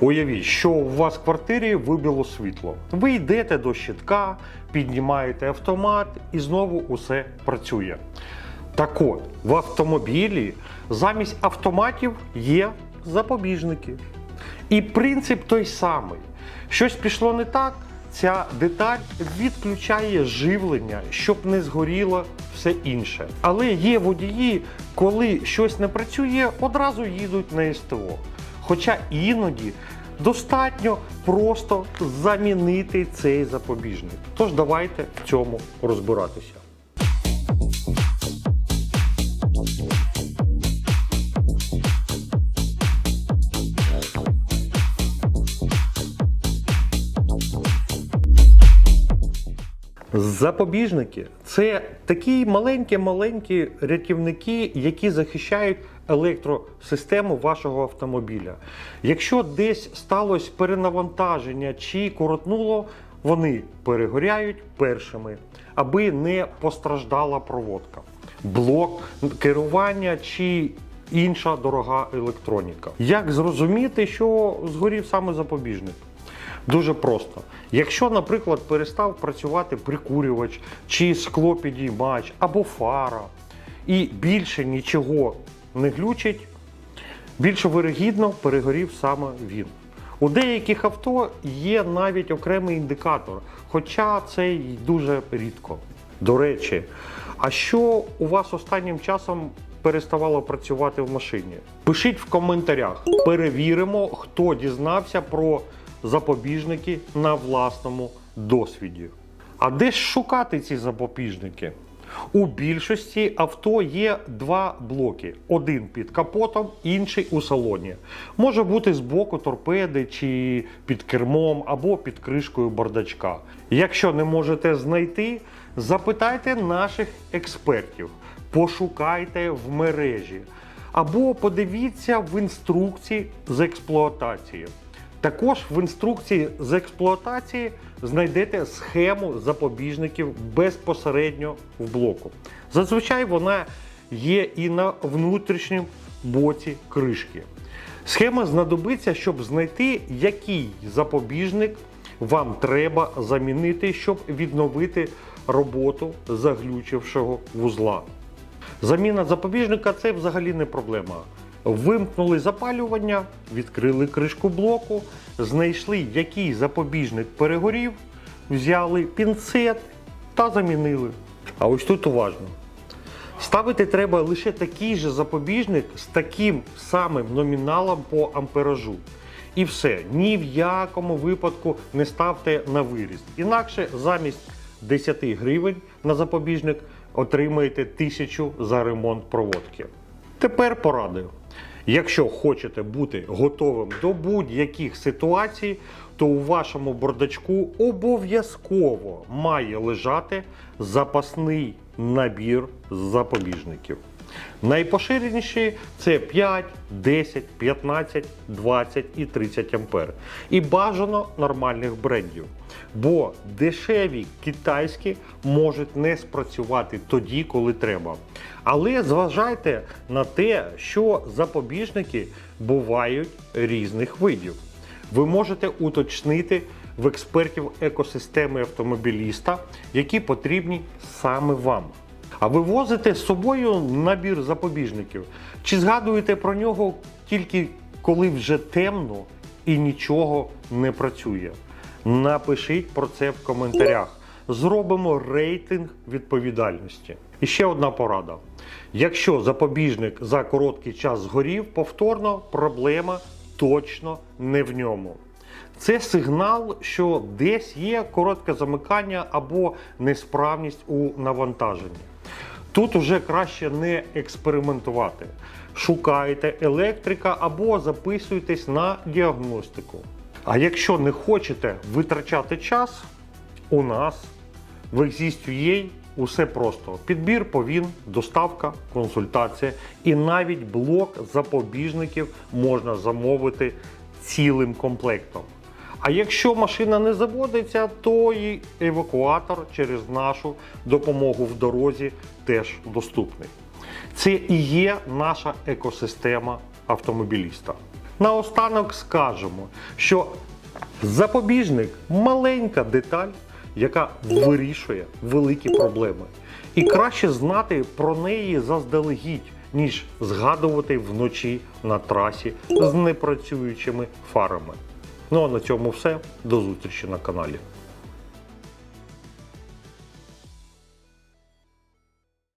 Уявіть, що у вас в квартирі вибило світло. Ви йдете до щитка, піднімаєте автомат і знову усе працює. Так от, в автомобілі замість автоматів є запобіжники. І принцип той самий. Щось пішло не так, ця деталь відключає живлення, щоб не згоріло все інше. Але є водії, коли щось не працює, одразу їдуть на СТО. Хоча іноді достатньо просто замінити цей запобіжник. Тож давайте в цьому розбиратися. Запобіжники це такі маленькі-маленькі рятівники, які захищають електросистему вашого автомобіля. Якщо десь сталося перенавантаження чи коротнуло, вони перегоряють першими, аби не постраждала проводка, блок керування чи інша дорога електроніка. Як зрозуміти, що згорів саме запобіжник? Дуже просто. Якщо, наприклад, перестав працювати прикурювач чи склопідіймач або фара, і більше нічого не глючить, більше вирогідно перегорів саме він. У деяких авто є навіть окремий індикатор, хоча це й дуже рідко. До речі, а що у вас останнім часом переставало працювати в машині? Пишіть в коментарях. Перевіримо, хто дізнався про запобіжники на власному досвіді. А де ж шукати ці запобіжники? У більшості авто є два блоки: один під капотом, інший у салоні. Може бути з боку торпеди чи під кермом або під кришкою бардачка. Якщо не можете знайти, запитайте наших експертів, пошукайте в мережі або подивіться в інструкції з експлуатації. Також в інструкції з експлуатації знайдете схему запобіжників безпосередньо в блоку. Зазвичай вона є і на внутрішньому боці кришки. Схема знадобиться, щоб знайти, який запобіжник вам треба замінити, щоб відновити роботу заглючившого вузла. Заміна запобіжника це взагалі не проблема. Вимкнули запалювання, відкрили кришку блоку, знайшли, який запобіжник перегорів, взяли пінцет та замінили. А ось тут уважно. Ставити треба лише такий же запобіжник з таким самим номіналом по амперажу. І все, ні в якому випадку не ставте на виріст. Інакше замість 10 гривень на запобіжник отримаєте 1000 за ремонт проводки. Тепер поради. Якщо хочете бути готовим до будь-яких ситуацій, то у вашому бардачку обов'язково має лежати запасний набір запобіжників. Найпоширеніші це 5, 10, 15, 20 і 30 ампер. І бажано нормальних брендів. Бо дешеві китайські можуть не спрацювати тоді, коли треба. Але зважайте на те, що запобіжники бувають різних видів. Ви можете уточнити в експертів екосистеми автомобіліста, які потрібні саме вам. А ви возите з собою набір запобіжників? Чи згадуєте про нього тільки коли вже темно і нічого не працює? Напишіть про це в коментарях. Зробимо рейтинг відповідальності. І ще одна порада. Якщо запобіжник за короткий час згорів, повторно проблема точно не в ньому. Це сигнал, що десь є коротке замикання або несправність у навантаженні. Тут уже краще не експериментувати. Шукайте електрика або записуйтесь на діагностику. А якщо не хочете витрачати час, у нас в Exist.ua усе просто: підбір повін, доставка, консультація і навіть блок запобіжників можна замовити цілим комплектом. А якщо машина не заводиться, то і евакуатор через нашу допомогу в дорозі теж доступний. Це і є наша екосистема автомобіліста. Наостанок скажемо, що запобіжник маленька деталь, яка вирішує великі проблеми. І краще знати про неї заздалегідь, ніж згадувати вночі на трасі з непрацюючими фарами. Ну а на цьому все. До зустрічі на каналі.